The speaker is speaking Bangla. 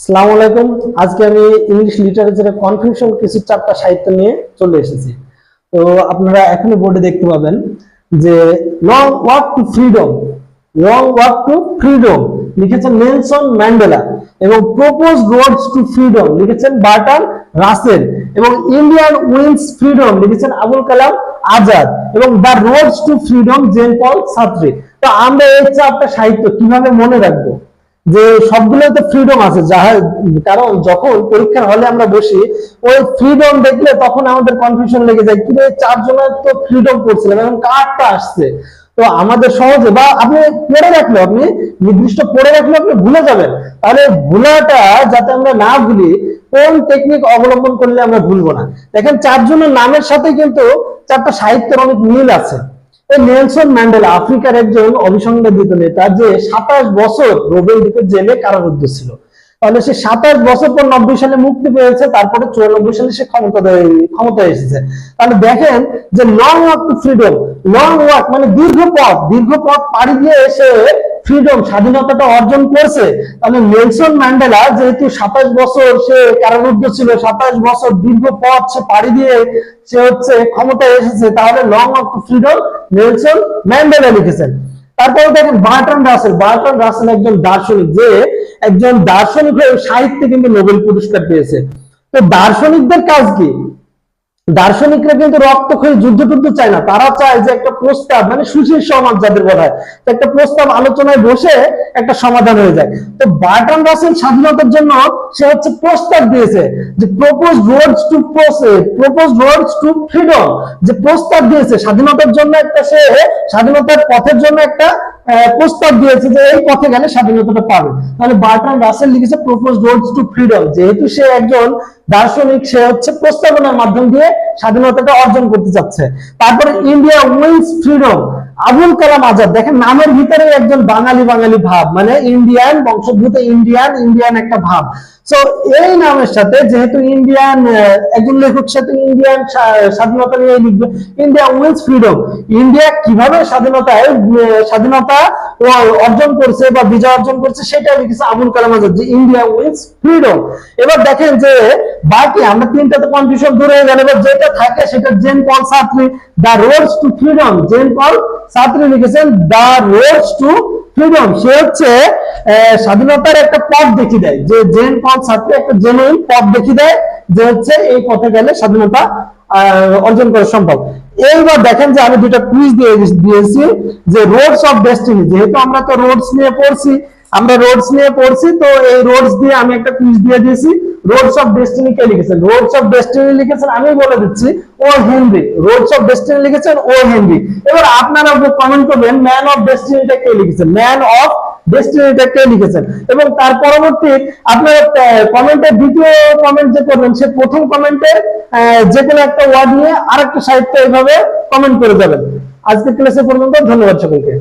আসসালামু আলাইকুম। আজকে আমি ইংলিশ লিটারেচারের কনফিউশন কিছু চারটা সাহিত্য নিয়ে চলে এসেছি। তো আপনারা এখনই বোর্ডে দেখতে পাবেন যে long to freedom long walk to freedom লিখেছেন নেলসন ম্যান্ডেলা এবং প্রপোজ রোডস টু ফ্রিডম লিখেছেন বার্টন রাসেল এবং ইন্ডিয়ান উইন্স ফ্রিডম লিখেছেন আবুল কালাম আজাদ এবং the roads to freedom, Jean Paul Sartre তো আমরা এই চারটা সাহিত্য কীভাবে মনে রাখব? যে সবগুলো তো ফ্রিডম আছে, যাহা, কারণ যখন পরীক্ষার হলে আমরা বসি, ওই ফ্রিডম দেখলে তখন আমাদের কনফিউশন লেগে যায় কিন্তু চারজনের তো ফ্রিডম পড়ছিলাম এবং কার্ডটা আসছে? তো আমাদের সহজে, বা আপনি পড়ে রাখলে আপনি, নির্দিষ্ট পড়ে রাখলে আপনি ভুলে যাবেন। তাহলে ভুলাটা যাতে আমরা না ভুলি, কোন টেকনিক অবলম্বন করলে আমরা ভুলবো না। দেখেন, চারজনের নামের সাথে কিন্তু চারটা সাহিত্যের অনেক মিল আছে। নেলসন ম্যান্ডেলা আফ্রিকার একজন অভিসংবাদিত নেতা যে সাতাশ বছর রোবেল দ্বীপে জেলে কারারুদ্ধ ছিল। তাহলে সে সাতাশ বছর পর নব্বই সালে মুক্তি পেয়েছে, তারপরে চুরানব্বই সালে সে ক্ষমতা ক্ষমতায় এসেছে। তাহলে দেখেন যে long walk to freedom long walk মানে দীর্ঘ পথ দীর্ঘ পথ পাড়ি দিয়ে এসে ফ্রিডম স্বাধীনতাটা অর্জন করছে, তাহলে নেলসন ম্যান্ডেলা যেহেতু সাতাশ বছর সে কারারুদ্ধ ছিল, সাতাশ বছর দীর্ঘ পথ সে পাড়ি দিয়ে সে হচ্ছে ক্ষমতায় এসেছে, তাহলে long of freedom Nelson Mandela লিখেছেন। তারপরে দেখেন বার্টন রাসেল বার্টন রাসেল একজন দার্শনিক যে একজন দার্শনিক হয়ে সাহিত্যে কিন্তু নোবেল পুরস্কার পেয়েছে। তো দার্শনিকদের কাজ কি? দার্শনিকরা কিন্তু রক্তক্ষয়ী যুদ্ধ টুদ্ধ চায় না। তারা চায় যে একটা প্রস্তাব মানে সুশীল সমাজ যাদের বলা একটা প্রস্তাব আলোচনায় বসে একটা সমাধান হয়ে যায়। তো বার্টন রাসেল স্বাধীনতার জন্য সে হচ্ছে প্রস্তাব দিয়েছে যে propose roads to propose roads to freedom যে প্রস্তাব দিয়েছে। স্বাধীনতার জন্য একটা সে, স্বাধীনতার পথের জন্য একটা প্রস্তাব দিয়েছে যে এই পথে গেলে স্বাধীনতাটা পাবে। তাহলে বার্টন রাসেল লিখেছে প্রপোজ রোডস টু ফ্রিডম যেহেতু সে একজন দার্শনিক, সে হচ্ছে প্রস্তাবনার মাধ্যম দিয়ে স্বাধীনতাটা অর্জন করতে চাচ্ছে। তারপরে India wins freedom Abul Kalam Azad, দেখেন নামের ভিতরে একজন বাঙালি বাঙালি ভাব মানে ইন্ডিয়ান বংশোদ্ভূত ইন্ডিয়ান ইন্ডিয়ান একটা ভাব। সো এই নামের সাথে যেহেতু ইন্ডিয়ান একজন লেখক সাথে ইন্ডিয়ান স্বাধীনতা নিয়ে লিখবে ইন্ডিয়া উইন্স ফ্রিডম ইন্ডিয়া কীভাবে স্বাধীনতায় স্বাধীনতা অর্জন করছে বা বিজয় অর্জন করছে সেটা লিখেছে আবুল কালাম আজাদ যে ইন্ডিয়া উইন্স ফ্রিডম এবার দেখেন যে বাকি আমরা তিনটাতে কনফিউশন দূর হয়ে গেল। এবার যেটা থাকে সেটা Jean Paul Sartre the roads to freedom Jean Paul Sartre লিখেছেন দ্য রোডস টু ফ্রিডম সে হচ্ছে স্বাধীনতার একটা পথ দেখিয়ে দেয়। যে জেন পল সাত্রি একটা জেনুইন পথ দেখিয়ে দেয়, যে হচ্ছে এই পথে গেলে স্বাধীনতা অর্জন করা সম্ভব। এইবার দেখেন যে আমি দুটা কুইজ দিয়ে দিয়েছি, যে রোডস অফ ডেস্টিনি যেহেতু আমরা তো রোডস নিয়ে পড়ছি আমরা রোডস নিয়ে পড়ছি, তো এই রোডস দিয়ে আমি একটা কুইজ দিয়ে দিয়েছি। রোডস অফ ডেস্টিনি কে লিখেছেন? রোডস অফ ডেস্টিনি লিখেছেন আমি বলে দিচ্ছি, O Henry roads of destiny লিখেছেন, ও হেনরি এবার আপনারা কমেন্ট করবেন ম্যান অফ ডেস্টিনিটা কে লিখেছেন? ম্যান অফ ডেস্টিনিটা কে লিখেছেন? এবং তার পরবর্তী আপনার কমেন্টে দ্বিতীয় কমেন্ট যে করবেন, সে প্রথম কমেন্টে যে কোনো একটা ওয়ার্ড নিয়ে আরেকটা সাহিত্য এইভাবে কমেন্ট করে যাবেন। আজকে ক্লাসে পর্যন্ত ধন্যবাদ সকলকে।